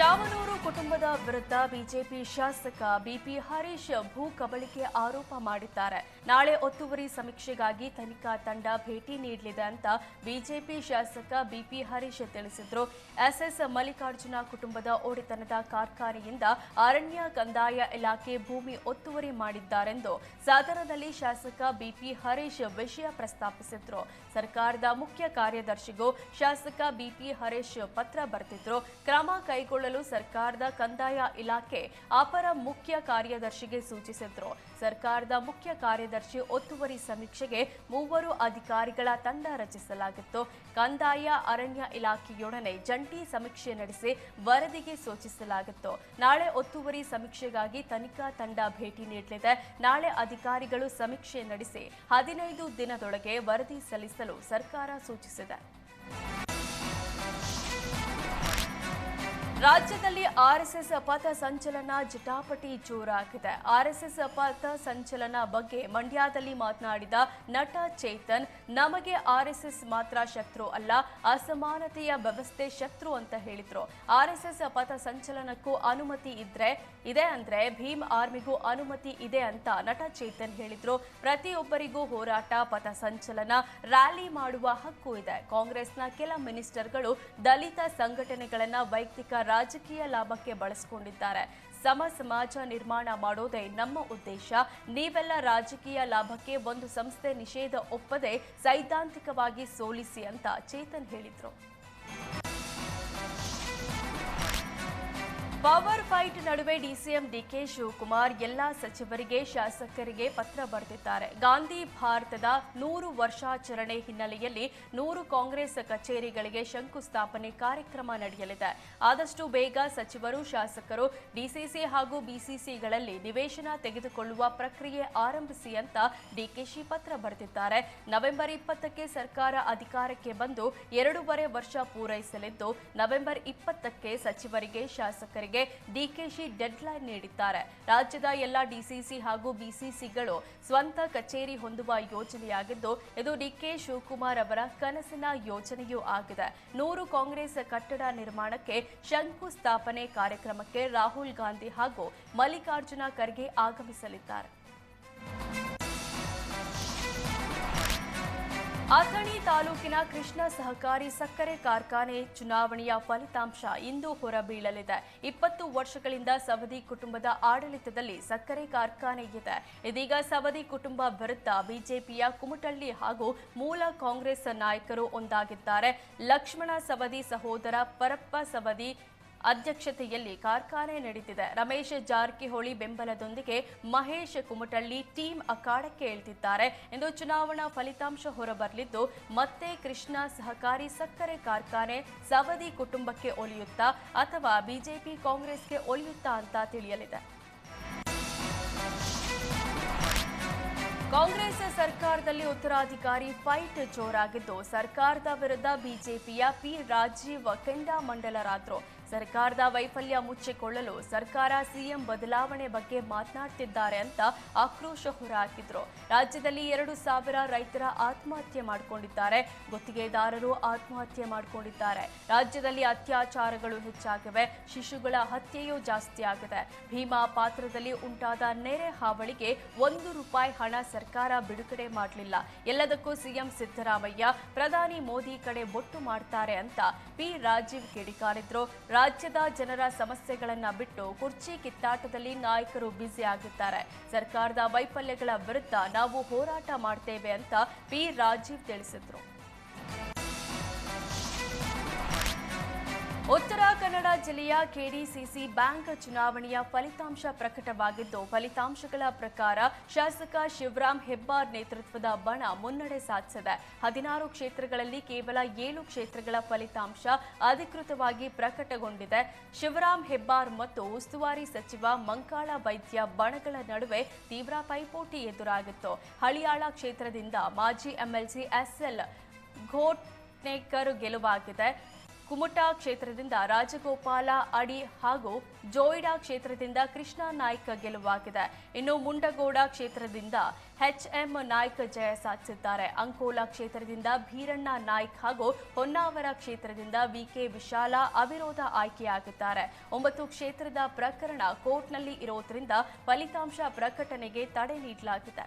ಶಾವನೂರು ಕುಟುಂಬದ ವಿರುದ್ಧ ಬಿಜೆಪಿ ಶಾಸಕ ಬಿಪಿ ಹರೀಶ್ ಭೂ ಕಬಳಿಕೆ ಆರೋಪ ಮಾಡಿದ್ದಾರೆ. ನಾಳೆ ಒತ್ತುವರಿ ಸಮೀಕ್ಷೆಗಾಗಿ ತನಿಖಾ ತಂಡ ಭೇಟಿ ನೀಡಲಿದೆ ಅಂತ ಬಿಜೆಪಿ ಶಾಸಕ ಬಿಪಿ ಹರೀಶ್ ತಿಳಿಸಿದ್ರು. ಎಸ್ಎಸ್ ಮಲ್ಲಿಕಾರ್ಜುನ ಕುಟುಂಬದ ಒಡೆತನದ ಕಾರ್ಖಾನೆಯಿಂದ ಅರಣ್ಯ ಕಂದಾಯ ಇಲಾಖೆ ಭೂಮಿ ಒತ್ತುವರಿ ಮಾಡಿದ್ದಾರೆಂದು ಸದನದಲ್ಲಿ ಶಾಸಕ ಬಿಪಿ ಹರೀಶ್ ವಿಷಯ ಪ್ರಸ್ತಾಪಿಸಿದ್ರು. ಸರ್ಕಾರದ ಮುಖ್ಯ ಕಾರ್ಯದರ್ಶಿಗೂ ಶಾಸಕ ಬಿಪಿ ಹರೀಶ್ ಪತ್ರ ಬರೆದಿದ್ರು ಕ್ರಮ ಕೈಗೊಳ್ಳಲು ಸರ್ಕಾರದ ಕಂದಾಯ ಇಲಾಖೆ ಅಪರ ಮುಖ್ಯ ಕಾರ್ಯದರ್ಶಿಗೆ ಸೂಚಿಸಿದ್ರು. ಸರ್ಕಾರದ ಮುಖ್ಯ ಕಾರ್ಯದರ್ಶಿ ಒತ್ತುವರಿ ಸಮೀಕ್ಷೆಗೆ ಮೂವರು ಅಧಿಕಾರಿಗಳ ತಂಡ ರಚಿಸಲಾಗಿತ್ತು. ಕಂದಾಯ, ಅರಣ್ಯ ಇಲಾಖೆಯೊಡನೆ ಜಂಟಿ ಸಮೀಕ್ಷೆ ನಡೆಸಿ ವರದಿಗೆ ಸೂಚಿಸಲಾಗಿತ್ತು. ನಾಳೆ ಒತ್ತುವರಿ ಸಮೀಕ್ಷೆಗಾಗಿ ತನಿಖಾ ತಂಡ ಭೇಟಿ ನೀಡಲಿದೆ. ನಾಳೆ ಅಧಿಕಾರಿಗಳು ಸಮೀಕ್ಷೆ ನಡೆಸಿ ಹದಿನೈದು ದಿನದೊಳಗೆ ವರದಿ ಸಲ್ಲಿಸಲು ಸರ್ಕಾರ ಸೂಚಿಸಿದೆ. ರಾಜ್ಯದಲ್ಲಿ ಆರ್ಎಸ್ಎಸ್ ಪಥ ಸಂಚಲನ ಜಟಾಪಟಿ ಜೋರಾಗಿದೆ. ಆರ್ಎಸ್ಎಸ್ ಪಥ ಸಂಚಲನ ಬಗ್ಗೆ ಮಂಡ್ಯದಲ್ಲಿ ಮಾತನಾಡಿದ ನಟ ಚೇತನ್, ನಮಗೆ ಆರ್ಎಸ್ಎಸ್ ಮಾತ್ರ ಶತ್ರು ಅಲ್ಲ, ಅಸಮಾನತೆಯ ವ್ಯವಸ್ಥೆ ಶತ್ರು ಅಂತ ಹೇಳಿದ್ರು. ಆರ್ಎಸ್ಎಸ್ ಪಥ ಸಂಚಲನಕ್ಕೂ ಅನುಮತಿ ಇದ್ರೆ, ಇದೆ ಅಂದ್ರೆ ಭೀಮ್ ಆರ್ಮಿಗೂ ಅನುಮತಿ ಇದೆ ಅಂತ ನಟ ಚೇತನ್ ಹೇಳಿದ್ರು. ಪ್ರತಿಯೊಬ್ಬರಿಗೂ ಹೋರಾಟ, ಪಥ ಸಂಚಲನ, ರ್ಯಾಲಿ ಮಾಡುವ ಹಕ್ಕು ಇದೆ. ಕಾಂಗ್ರೆಸ್ನ ಕೆಲ ಮಿನಿಸ್ಟರ್ಗಳು ದಲಿತ ಸಂಘಟನೆಗಳನ್ನ ವೈಯಕ್ತಿಕ ರಾಜಕೀಯ ಲಾಭಕ್ಕೆ ಬಳಸಿಕೊಂಡಿದ್ದಾರೆ. ಸಮ ಸಮಾಜ ನಿರ್ಮಾಣ ಮಾಡೋದೇ ನಮ್ಮ ಉದ್ದೇಶ. ನೀವೆಲ್ಲ ರಾಜಕೀಯ ಲಾಭಕ್ಕೆ ಒಂದು ಸಂಸ್ಥೆ ನಿಷೇಧ ಒಪ್ಪದೆ ಸೈದ್ಧಾಂತಿಕವಾಗಿ ಸೋಲಿಸಿ ಅಂತ ಚೇತನ್ ಹೇಳಿದ್ರು. ಪವರ್ ಫೈಟ್ ನಡುವೆ ಡಿಸಿಎಂ ಡಿಕೆ ಶಿವಕುಮಾರ್ ಎಲ್ಲಾ ಸಚಿವರಿಗೆ ಶಾಸಕರಿಗೆ ಪತ್ರ ಬರೆದಿದ್ದಾರೆ. ಗಾಂಧಿ ಭಾರತದ ನೂರು ವರ್ಷಾಚರಣೆ ಹಿನ್ನೆಲೆಯಲ್ಲಿ ನೂರು ಕಾಂಗ್ರೆಸ್ ಕಚೇರಿಗಳಿಗೆ ಶಂಕುಸ್ಥಾಪನೆ ಕಾರ್ಯಕ್ರಮ ನಡೆಯಲಿದೆ. ಆದಷ್ಟು ಬೇಗ ಸಚಿವರು, ಶಾಸಕರು, ಡಿಸಿಸಿ ಹಾಗೂ ಬಿಸಿಸಿಗಳಲ್ಲಿ ನಿವೇಶನ ತೆಗೆದುಕೊಳ್ಳುವ ಪ್ರಕ್ರಿಯೆ ಆರಂಭಿಸಿ ಅಂತ ಡಿಕೆಶಿ ಪತ್ರ ಬರೆದಿದ್ದಾರೆ. ನವೆಂಬರ್ ಇಪ್ಪತ್ತಕ್ಕೆ ಸರ್ಕಾರ ಅಧಿಕಾರಕ್ಕೆ ಬಂದು ಎರಡೂವರೆ ವರ್ಷ ಪೂರೈಸಲಿದ್ದು, ನವೆಂಬರ್ ಇಪ್ಪತ್ತಕ್ಕೆ ಸಚಿವರಿಗೆ, ಶಾಸಕರಿಗೆ ಡಿಕೆಶಿ ಡೆಡ್ಲೈನ್ ನೀಡಿದ್ದಾರೆ. ರಾಜ್ಯದ ಎಲ್ಲ ಡಿಸಿಸಿ ಹಾಗೂ ಬಿಸಿಸಿಗಳು ಸ್ವಂತ ಕಚೇರಿ ಹೊಂದುವ ಯೋಜನೆಯಾಗಿದ್ದು, ಇದು ಡಿಕೆ ಶಿವಕುಮಾರ್ ಅವರ ಕನಸಿನ ಯೋಜನೆಯೂ ಆಗಿದೆ. ನೂರು ಕಾಂಗ್ರೆಸ್ ಕಟ್ಟಡ ನಿರ್ಮಾಣಕ್ಕೆ ಶಂಕುಸ್ಥಾಪನೆ ಕಾರ್ಯಕ್ರಮಕ್ಕೆ ರಾಹುಲ್ ಗಾಂಧಿ ಹಾಗೂ ಮಲ್ಲಿಕಾರ್ಜುನ ಖರ್ಗೆ ಆಗಮಿಸಲಿದ್ದಾರೆ. ಅಥಣಿ ತಾಲೂಕಿನ ಕೃಷ್ಣ ಸಹಕಾರಿ ಸಕ್ಕರೆ ಕಾರ್ಖಾನೆ ಚುನಾವಣೆಯ ಫಲಿತಾಂಶ ಇಂದು ಹೊರಬೀಳಲಿದೆ. ಇಪ್ಪತ್ತು ವರ್ಷಗಳಿಂದ ಸವದಿ ಕುಟುಂಬದ ಆಡಳಿತದಲ್ಲಿ ಸಕ್ಕರೆ ಕಾರ್ಖಾನೆ ಇದೆ. ಇದೀಗ ಸವದಿ ಕುಟುಂಬ ವಿರುದ್ಧ ಬಿಜೆಪಿಯ ಕುಮಟಳ್ಳಿ ಹಾಗೂ ಮೂಲ ಕಾಂಗ್ರೆಸ್ ನಾಯಕರು ಒಂದಾಗಿದ್ದಾರೆ. ಲಕ್ಷ್ಮಣ ಸವದಿ ಸಹೋದರ ಪರಪ್ಪ ಸವದಿ ಅಧ್ಯಕ್ಷತೆಯಲ್ಲಿ ಕಾರ್ಖಾನೆ ನಡೆದಿದೆ ರಮೇಶ್ ಜಾರಕಿಹೊಳಿ ಬೆಂಬಲದೊಂದಿಗೆ ಮಹೇಶ್ ಕುಮಟಳ್ಳಿ ಟೀಮ್ ಅಖಾಡಕ್ಕೆ ಇಳಿದಿದ್ದಾರೆ ಎಂದು ಚುನಾವಣಾ ಫಲಿತಾಂಶ ಹೊರಬರಲಿದ್ದು, ಮತ್ತೆ ಕೃಷ್ಣ ಸಹಕಾರಿ ಸಕ್ಕರೆ ಕಾರ್ಖಾನೆ ಸವದಿ ಕುಟುಂಬಕ್ಕೆ ಒಲಿಯುತ್ತಾ ಅಥವಾ ಬಿಜೆಪಿ ಕಾಂಗ್ರೆಸ್ಗೆ ಒಲಿಯುತ್ತಾ ಅಂತ ತಿಳಿಯಲಿದೆ. ಕಾಂಗ್ರೆಸ್ ಸರ್ಕಾರದಲ್ಲಿ ಉತ್ತರಾಧಿಕಾರಿ ಫೈಟ್ ಜೋರಾಗಿದ್ದು, ಸರ್ಕಾರದ ವಿರುದ್ಧ ಬಿಜೆಪಿಯ ಪಿ ರಾಜೀವ್ ಕೆಂಡಾಮಂಡಲರಾದ್ರು. ಸರ್ಕಾರದ ವೈಫಲ್ಯ ಮುಚ್ಚಿಕೊಳ್ಳಲು ಸರ್ಕಾರ ಸಿಎಂ ಬದಲಾವಣೆ ಬಗ್ಗೆ ಮಾತನಾಡ್ತಿದ್ದಾರೆ ಅಂತ ಆಕ್ರೋಶ ಹೊರಹಾಕಿದ್ರು ರಾಜ್ಯದಲ್ಲಿ ಎರಡು ಸಾವಿರ ರೈತರ ಆತ್ಮಹತ್ಯೆ ಮಾಡಿಕೊಂಡಿದ್ದಾರೆ. ಗುತ್ತಿಗೆದಾರರು ಆತ್ಮಹತ್ಯೆ ಮಾಡಿಕೊಂಡಿದ್ದಾರೆ. ರಾಜ್ಯದಲ್ಲಿ ಅತ್ಯಾಚಾರಗಳು ಹೆಚ್ಚಾಗಿವೆ. ಶಿಶುಗಳ ಹತ್ಯೆಯೂ ಜಾಸ್ತಿ ಆಗಿದೆ. ಭೀಮಾ ಪಾತ್ರದಲ್ಲಿ ಉಂಟಾದ ನೆರೆ ಹಾವಳಿಗೆ ಒಂದು ರೂಪಾಯಿ ಹಣ ಸರ್ಕಾರ ಬಿಡುಗಡೆ ಮಾಡಲಿಲ್ಲ. ಎಲ್ಲದಕ್ಕೂ ಸಿಎಂ ಸಿದ್ದರಾಮಯ್ಯ, ಪ್ರಧಾನಿ ಮೋದಿ ಕಡೆ ಬೊಟ್ಟು ಮಾಡ್ತಾರೆ ಅಂತ ಪಿ ರಾಜೀವ್ ಕಿಡಿಕಾರಿದ್ರು. ರಾಜ್ಯದ ಜನರ ಸಮಸ್ಯೆಗಳನ್ನ ಬಿಟ್ಟು ಕುರ್ಚಿ ಕಿತ್ತಾಟದಲ್ಲಿ ನಾಯಕರು ಬ್ಯುಸಿ ಆಗುತ್ತಾರೆ ಸರ್ಕಾರದ ವೈಫಲ್ಯಗಳ ವಿರುದ್ಧ ನಾವು ಹೋರಾಟ ಮಾಡ್ತೇವೆ ಅಂತ ಪಿ ರಾಜೀವ್ ತಿಳಿಸಿದ್ರು. ಉತ್ತರ ಕನ್ನಡ ಜಿಲ್ಲೆಯ ಕೆಡಿಸಿಸಿ ಬ್ಯಾಂಕ್ ಚುನಾವಣೆಯ ಫಲಿತಾಂಶ ಪ್ರಕಟವಾಗಿದ್ದು, ಫಲಿತಾಂಶಗಳ ಪ್ರಕಾರ ಶಾಸಕ ಶಿವರಾಮ್ ಹೆಬ್ಬಾರ್ ನೇತೃತ್ವದ ಬಣ ಮುನ್ನಡೆ ಸಾಧಿಸಿದೆ. ಹದಿನಾರು ಕ್ಷೇತ್ರಗಳಲ್ಲಿ ಕೇವಲ ಏಳು ಕ್ಷೇತ್ರಗಳ ಫಲಿತಾಂಶ ಅಧಿಕೃತವಾಗಿ ಪ್ರಕಟಗೊಂಡಿದೆ. ಶಿವರಾಮ್ ಹೆಬ್ಬಾರ್ ಮತ್ತು ಉಸ್ತುವಾರಿ ಸಚಿವ ಮಂಕಾಳ ವೈದ್ಯ ಬಣಗಳ ನಡುವೆ ತೀವ್ರ ಪೈಪೋಟಿ ಎದುರಾಗಿತ್ತು. ಹಳಿಯಾಳ ಕ್ಷೇತ್ರದಿಂದ ಮಾಜಿ ಎಂಎಲ್ಸಿ ಎಸ್ಎಲ್ ಘೋಟ್ನೇಕರ್ ಗೆಲುವಾಗಿದೆ. ಕುಮಟಾ ಕ್ಷೇತ್ರದಿಂದ ರಾಜಗೋಪಾಲ, ಅಡಿ ಹಾಗೂ ಜೋಯಿಡಾ ಕ್ಷೇತ್ರದಿಂದ ಕೃಷ್ಣ ನಾಯ್ಕ ಗೆಲುವಾಗಿದೆ. ಇನ್ನು ಮುಂಡಗೋಡ ಕ್ಷೇತ್ರದಿಂದ ಎಚ್ಎಂ ನಾಯ್ಕ ಜಯ ಸಾಧಿಸಿದ್ದಾರೆ. ಅಂಕೋಲಾ ಕ್ಷೇತ್ರದಿಂದ ಭೀರಣ್ಣ ನಾಯ್ಕ ಹಾಗೂ ಹೊನ್ನಾವರ ಕ್ಷೇತ್ರದಿಂದ ವಿಕೆ ವಿಶಾಲ ಅವಿರೋಧ ಆಯ್ಕೆಯಾಗಿದ್ದಾರೆ. ಒಂಬತ್ತು ಕ್ಷೇತ್ರದ ಪ್ರಕರಣ ಕೋರ್ಟ್ನಲ್ಲಿ ಇರೋದ್ರಿಂದ ಫಲಿತಾಂಶ ಪ್ರಕಟಣೆಗೆ ತಡೆ ನೀಡಲಾಗಿದೆ.